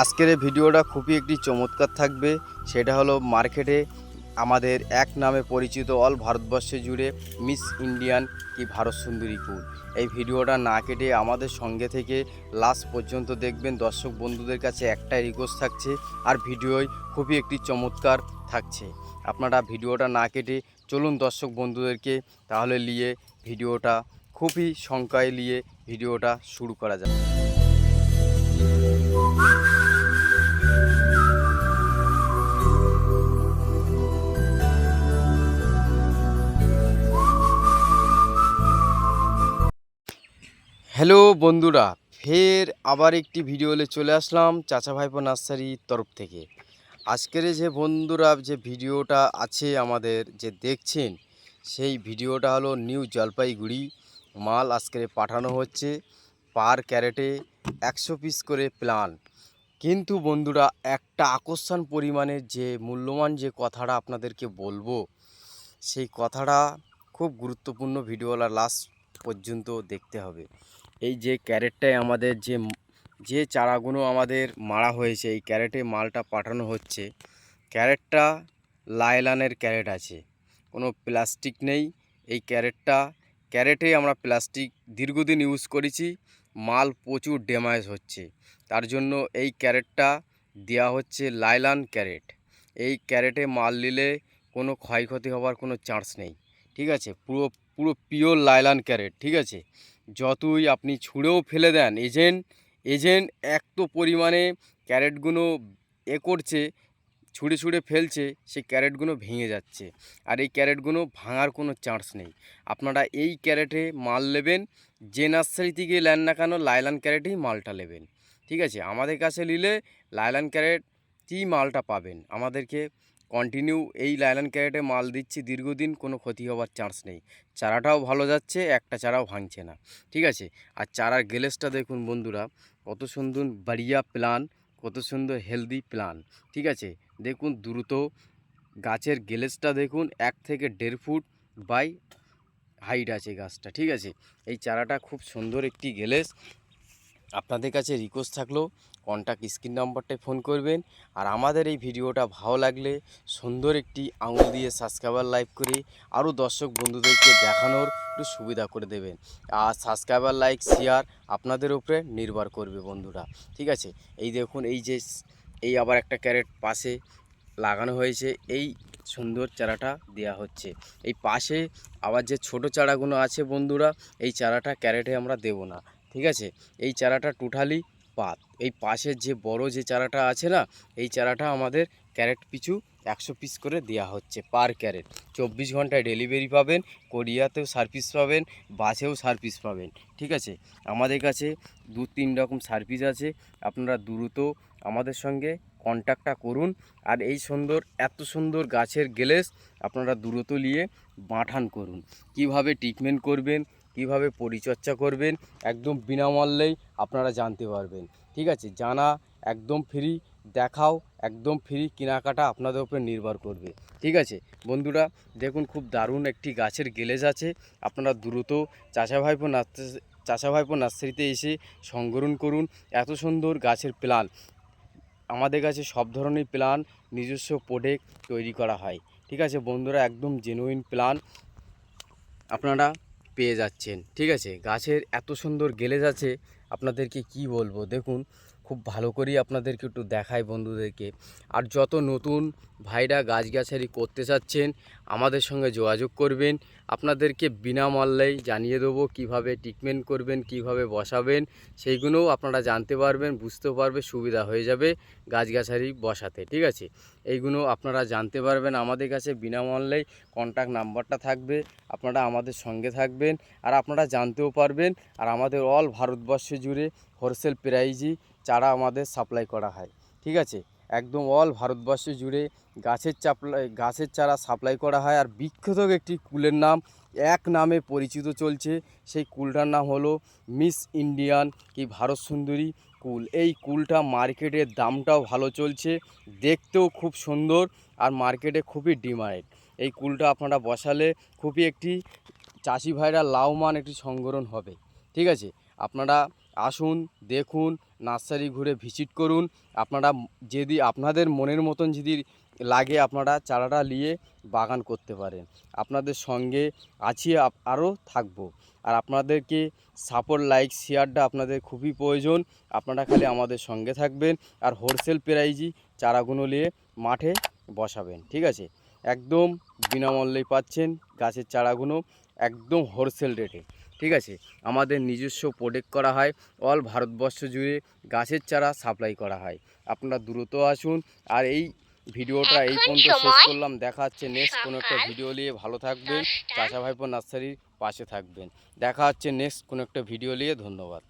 আজকের এই ভিডিওটা খুবই একটি চমৎকার থাকবে। সেটা হলো মার্কেটে আমাদের এক নামে পরিচিত অল ভারতবর্ষে জুড়ে মিস ইন্ডিয়ান কি ভারত সুন্দরী কুল এই ভিডিওটা না কেটে আমাদের সঙ্গে থেকে লাস্ট পর্যন্ত দেখবেন। দর্শক বন্ধুদের কাছে একটাই রিকোয়েস্ট থাকছে, আর ভিডিওয় খুবই একটি চমৎকার থাকছে। আপনারা ভিডিওটা না কেটে চলুন দর্শক বন্ধুদেরকে তাহলে নিয়ে ভিডিওটা খুবই সংখ্যায় নিয়ে ভিডিওটা শুরু করা যাবে হ্যালো বন্ধুরা, ফের আবার একটি ভিডিওলে চলে আসলাম চাচা ভাইপো নার্সারির তরফ থেকে। আজকের যে বন্ধুরা, যে ভিডিওটা আছে আমাদের, যে দেখছেন, সেই ভিডিওটা হলো নিউ জলপাইগুড়ি। মাল আজকে পাঠানো হচ্ছে পার ক্যারেটে একশো পিস করে প্লান কিন্তু বন্ধুরা, একটা আকর্ষণ পরিমাণের যে মূল্যবান যে কথাটা আপনাদেরকে বলব, সেই কথাটা খুব গুরুত্বপূর্ণ ভিডিওলা লাস্ট পর্যন্ত দেখতে হবে। এই যে ক্যারেটটায় আমাদের যে যে চারাগুলো আমাদের মারা হয়েছে, এই ক্যারেটে মালটা পাঠানো হচ্ছে, ক্যারেটটা লাইলানের ক্যারেট আছে। কোনো প্লাস্টিক নেই, এই ক্যারেটটা, ক্যারেটে আমরা প্লাস্টিক দীর্ঘদিন ইউজ করেছি, মাল প্রচুর ড্যামেজ হচ্ছে। তার জন্য এই ক্যারেটটা দেওয়া হচ্ছে লাইলান ক্যারেট। এই ক্যারেটে মাল নিলে কোনো ক্ষয়ক্ষতি হওয়ার কোনো চান্স নেই। ঠিক আছে? পুরো পুরো পিওর লাইলান ক্যারেট ঠিক আছে? যতই আপনি ছুঁড়েও ফেলে দেন এজেন্ট এজেন্ট এত পরিমাণে ক্যারেটগুলো এ করছে, ছুঁড়ে ছুঁড়ে ফেলছে, সেই ক্যারেটগুলো ভেঙে যাচ্ছে। আর এই ক্যারেটগুলো ভাঙার কোনো চান্স নেই। আপনারা এই ক্যারেটে মাল নেবেন, যে নার্সারি থেকে নেন না কেন লাইলান ক্যারেটেই মালটা নেবেন। ঠিক আছে? আমাদের কাছে নিলে লাইলান ক্যারেটই মালটা পাবেন। আমাদেরকে কন্টিনিউ এই লাইলান ক্যারেটে মাল দিচ্ছি, দীর্ঘদিন কোনো ক্ষতি হওয়ার চান্স নেই। চারাটাও ভালো যাচ্ছে, একটা চারাও ভাঙছে না। ঠিক আছে? আর চারার গ্লেসটা দেখুন বন্ধুরা, কত সুন্দর বাড়িয়া প্লান কত সুন্দর হেলদি প্লান ঠিক আছে? দেখুন দ্রুত গাছের গ্লেসটা দেখুন, এক থেকে দেড় ফুট বাই হাইট আছে গাছটা। ঠিক আছে? এই চারাটা খুব সুন্দর একটি গ্লেস আপনাদের কাছে রিকোয়েস্ট থাকল কন্ট্যাক্ট স্ক্রিন নাম্বারটায় ফোন করবেন। আর আমাদের এই ভিডিওটা ভালো লাগলে সুন্দর একটি আঙুল দিয়ে সাবস্ক্রাইবার লাইক করে আরও দর্শক বন্ধুদেরকে দেখানোর একটু সুবিধা করে দেবেন। আর সাবস্ক্রাইবার লাইক শেয়ার আপনাদের উপরে নির্ভর করবে বন্ধুরা। ঠিক আছে? এই দেখুন, এই যে এই আবার একটা ক্যারেট পাশে লাগানো হয়েছে। এই সুন্দর চারাটা দেয়া হচ্ছে। এই পাশে আবার যে ছোট চারাগুলো আছে বন্ধুরা, এই চারাটা ক্যারেটে আমরা দেব না। ঠিক আছে? এই চারাটা টোটালি পাত এই পাশের যে বড় যে চারাটা আছে না, এই চারাটা আমাদের ক্যারেট পিছু একশো পিস করে দেওয়া হচ্ছে পার ক্যারেট। চব্বিশ ঘন্টায় ডেলিভারি পাবেন, কোরিয়াতেও সার্ভিস পাবেন, বাসেও সার্ভিস পাবেন, ঠিক আছে? আমাদের কাছে দু তিন রকম সার্ভিস আছে, আপনারা দ্রুত আমাদের সঙ্গে কন্ট্যাক্টটা করুন। আর এই সুন্দর, এত সুন্দর গাছের গ্লেস আপনারা দ্রুত নিয়ে বাঁঠান করুন। কীভাবে ট্রিটমেন্ট করবেন, কীভাবে পরিচর্যা করবেন, একদম বিনামূল্যেই আপনারা জানতে পারবেন। ঠিক আছে? জানা, একদম ফ্রি দেখাও, একদম ফ্রি কেনাকাটা আপনাদের উপরে নির্ভর করবে। ঠিক আছে? বন্ধুরা, দেখুন খুব দারুণ একটি গাছের গেলেজ আছে। আপনারা দ্রুত চাষা ভাইপো চাচা ভাইপো নার্সারিতে এসে সংগ্রহণ করুন। এত সুন্দর গাছের প্লান। আমাদের কাছে সব ধরনের প্লান নিজস্ব প্রোডাক্ট তৈরি করা হয়। ঠিক আছে? বন্ধুরা, একদম জেনুইন প্লান আপনারা পেয়ে যাচ্ছেন, ঠিক আছে? গাছের এত সুন্দর গেলেজ আছে, আপনাদেরকে কি বলব? দেখুন, খুব ভালো করেই আপনাদেরকে একটু দেখায় বন্ধুদেরকে। আর যত নতুন ভাইরা গাছগাছালি করতে চাচ্ছেন আমাদের সঙ্গে যোগাযোগ করবেন। আপনাদেরকে বিনামূল্যেই জানিয়ে দেবো কীভাবে ট্রিটমেন্ট করবেন, কীভাবে বসাবেন, সেইগুলোও আপনারা জানতে পারবেন বুঝতে পারবে, সুবিধা হয়ে যাবে গাছগাছালি বসাতে, ঠিক আছে? এইগুলো আপনারা জানতে পারবেন আমাদের কাছে বিনামূল্যেই। কন্ট্যাক্ট নাম্বারটা থাকবে, আপনারা আমাদের সঙ্গে থাকবেন আর আপনারা জানতেও পারবেন আর আমাদের অল ভারতবর্ষ জুড়ে হোলসেল প্রাইজই চারা আমাদের সাপ্লাই করা হয়, ঠিক আছে? একদম অল ভারতবর্ষ জুড়ে গাছের চাপলাই গাছের চারা সাপ্লাই করা হয়। আর বিখ্যাত একটি কুলের নাম, এক নামে পরিচিত চলছে। সেই কুলটার নাম হলো মিস ইন্ডিয়ান কি ভারত সুন্দরী কুল। এই কুলটা মার্কেটের দামটাও ভালো চলছে, দেখতেও খুব সুন্দর আর মার্কেটে খুবই ডিমান্ড। এই কুলটা আপনারা বসালে খুবই একটি চাষি ভাইরা লাভবান একটি সংগ্রহণ হবে। ঠিক আছে? আপনারা আসুন, দেখুন, নার্সারি ঘুরে ভিজিট করুন। আপনারা যদি আপনাদের মনের মতন যদি লাগে আপনারা চারাটা নিয়ে বাগান করতে পারেন। আপনাদের সঙ্গে আছি আরও থাকব। আর আপনাদেরকে সাপোর্ট লাইক শেয়ারটা আপনাদের খুবই প্রয়োজন। আপনারা খালি আমাদের সঙ্গে থাকবেন আর হোলসেল প্রাইজই চারাগুলো নিয়ে মাঠে বসাবেন, ঠিক আছে? একদম বিনামূল্যেই পাচ্ছেন গাছের চারাগুলো, একদম হোলসেল রেটে ঠিক আছে? আমাদের নিজস্ব প্রোডেক্ট করা হয় অল ভারতবর্ষ জুড়ে গাছের চারা সাপ্লাই করা হয়। আপনারা দ্রুত আসুন আর এই ভিডিওটা এই পর্যন্ত শেষ করলাম দেখা হচ্ছে নেক্সট কোনো একটা ভিডিও নিয়ে। ভালো থাকবেন চাষা ভাইপো নার্সারির পাশে থাকবেন। দেখা হচ্ছে নেক্সট কোনো একটা ভিডিও নিয়ে ধন্যবাদ।